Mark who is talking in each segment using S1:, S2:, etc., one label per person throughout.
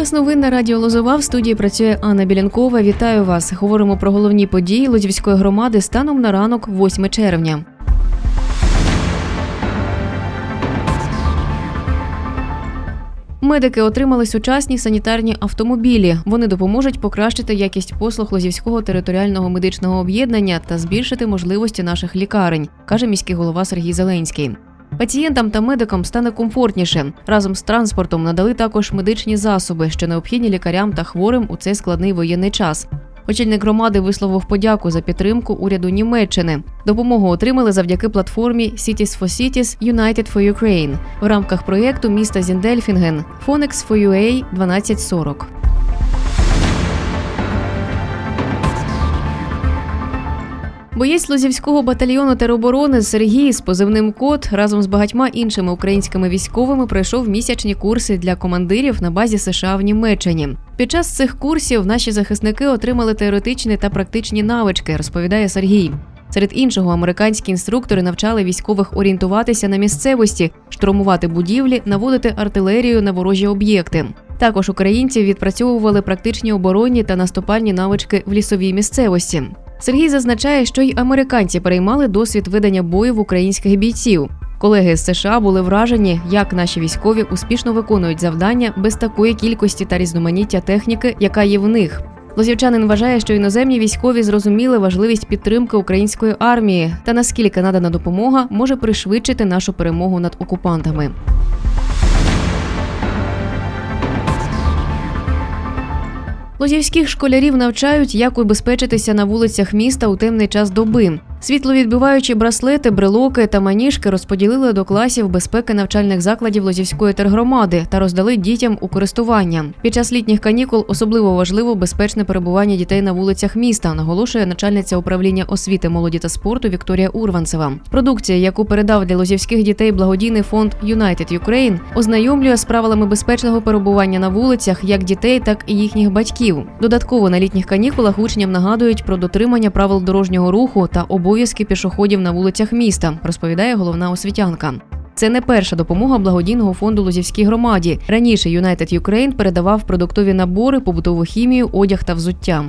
S1: Час новин на радіо Лозова в студії працює Анна Білянкова. Вітаю вас. Говоримо про головні події Лозівської громади станом на ранок, 8 червня. Медики отримали сучасні санітарні автомобілі. Вони допоможуть покращити якість послуг Лозівського територіального медичного об'єднання та збільшити можливості наших лікарень, каже міський голова Сергій Зеленський. Пацієнтам та медикам стане комфортніше. Разом з транспортом надали також медичні засоби, що необхідні лікарям та хворим у цей складний воєнний час. Очільник громади висловив подяку за підтримку уряду Німеччини. Допомогу отримали завдяки платформі Cities for Cities United for Ukraine в рамках проєкту міста Зіндельфінген Phonex for UA 1240. Боєць Лозівського батальйону тероборони Сергій з позивним Кот разом з багатьма іншими українськими військовими пройшов місячні курси для командирів на базі США в Німеччині. Під час цих курсів наші захисники отримали теоретичні та практичні навички, розповідає Сергій. Серед іншого, американські інструктори навчали військових орієнтуватися на місцевості, штурмувати будівлі, наводити артилерію на ворожі об'єкти. Також українці відпрацьовували практичні оборонні та наступальні навички в лісовій місцевості. Сергій зазначає, що й американці переймали досвід ведення бою в українських бійців. Колеги з США були вражені, як наші військові успішно виконують завдання без такої кількості та різноманіття техніки, яка є в них. Лозівчанин вважає, що іноземні військові зрозуміли важливість підтримки української армії та наскільки надана допомога може пришвидшити нашу перемогу над окупантами. Лозівських школярів навчають, як убезпечитися на вулицях міста у темний час доби. Світловідбиваючі браслети, брелоки та маніжки розподілили до класів безпеки навчальних закладів Лозівської тергромади та роздали дітям у користування. Під час літніх канікул особливо важливо безпечне перебування дітей на вулицях міста, наголошує начальниця управління освіти, молоді та спорту Вікторія Урванцева. Продукція, яку передав для лозівських дітей благодійний фонд United Ukraine, ознайомлює з правилами безпечного перебування на вулицях як дітей, так і їхніх батьків. Додатково на літніх канікулах учням нагадують про дотримання правил дорожнього руху та обов'язки пішоходів на вулицях міста, розповідає головна освітянка. Це не перша допомога благодійного фонду Лозівській громаді. Раніше United Ukraine передавав продуктові набори, побутову хімію, одяг та взуття.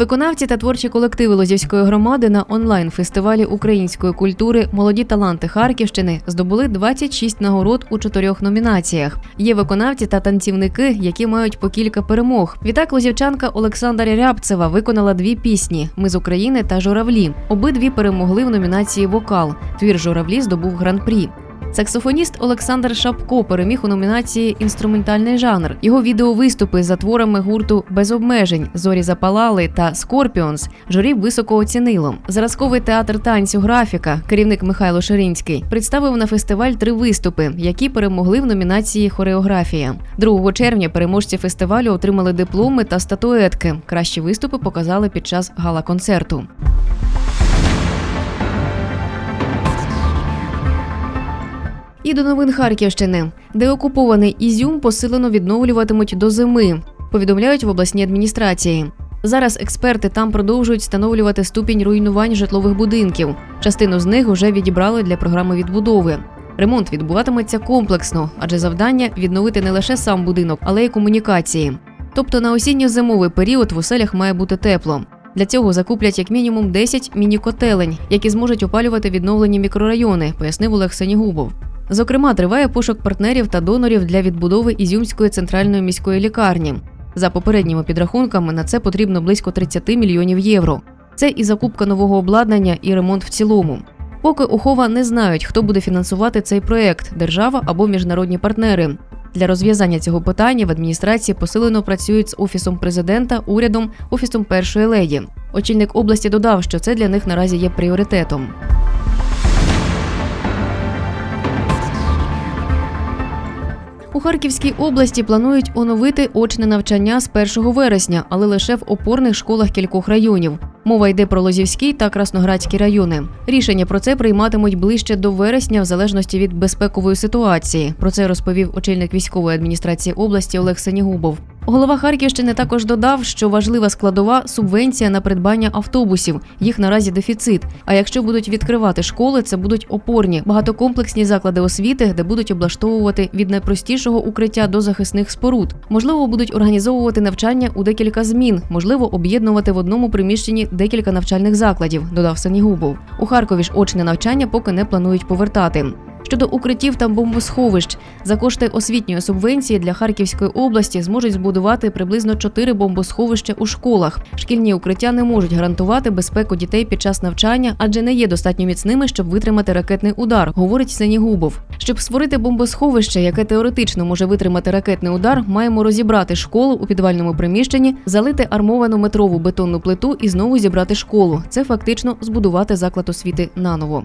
S1: Виконавці та творчі колективи Лозівської громади на онлайн-фестивалі української культури Молоді таланти Харківщини здобули 26 нагород у чотирьох номінаціях. Є виконавці та танцівники, які мають по кілька перемог. Відтак лозівчанка Олександра Рябцева виконала дві пісні Ми з України та Журавлі. Обидві перемогли в номінації Вокал. Твір Журавлі здобув гран-прі. Саксофоніст Олександр Шапко переміг у номінації Інструментальний жанр. Його відеовиступи за творами гурту Без обмежень Зорі запалали та Скорпіонс журі високо оцінило. Зразковий театр танцю графіка, керівник Михайло Ширинський, представив на фестиваль три виступи, які перемогли в номінації Хореографія. 2 червня переможці фестивалю отримали дипломи та статуетки. Кращі виступи показали під час гала-концерту. І до новин Харківщини, де окупований Ізюм посилено відновлюватимуть до зими. Повідомляють в обласній адміністрації. Зараз експерти там продовжують встановлювати ступінь руйнувань житлових будинків. Частину з них вже відібрали для програми відбудови. Ремонт відбуватиметься комплексно, адже завдання відновити не лише сам будинок, але й комунікації. Тобто на осінньо-зимовий період в оселях має бути тепло. Для цього закуплять як мінімум 10 міні-котелень, які зможуть опалювати відновлені мікрорайони, пояснив Олег Сенігубов. Зокрема, триває пошук партнерів та донорів для відбудови Ізюмської центральної міської лікарні. За попередніми підрахунками на це потрібно близько 30 мільйонів євро. Це і закупка нового обладнання, і ремонт в цілому. Поки Ухова не знають, хто буде фінансувати цей проект держава або міжнародні партнери. Для розв'язання цього питання в адміністрації посилено працюють з офісом президента, урядом, офісом першої леді. Очільник області додав, що це для них наразі є пріоритетом. У Харківській області планують оновити очне навчання з 1 вересня, але лише в опорних школах кількох районів. Мова йде про Лозівський та Красноградський райони. Рішення про це прийматимуть ближче до вересня, в залежності від безпекової ситуації. Про це розповів очільник військової адміністрації області Олег Сенігубов. Голова Харківщини також додав, що важлива складова субвенція на придбання автобусів. Їх наразі дефіцит. А якщо будуть відкривати школи, це будуть опорні багатокомплексні заклади освіти, де будуть облаштовувати від найпростішого укриття до захисних споруд. Можливо, будуть організовувати навчання у декілька змін, можливо, об'єднувати в одному приміщенні декілька навчальних закладів. Додав Санігубов. У Харкові ж очне навчання поки не планують повертати. Щодо укриттів та бомбосховищ, за кошти освітньої субвенції для Харківської області зможуть збудувати приблизно 4 бомбосховища у школах. Шкільні укриття не можуть гарантувати безпеку дітей під час навчання, адже не є достатньо міцними, щоб витримати ракетний удар, говорить Сенігубов. Щоб створити бомбосховище, яке теоретично може витримати ракетний удар, маємо розібрати школу у підвальному приміщенні, залити армовану метрову бетонну плиту і знову зібрати школу. Це фактично збудувати заклад освіти наново.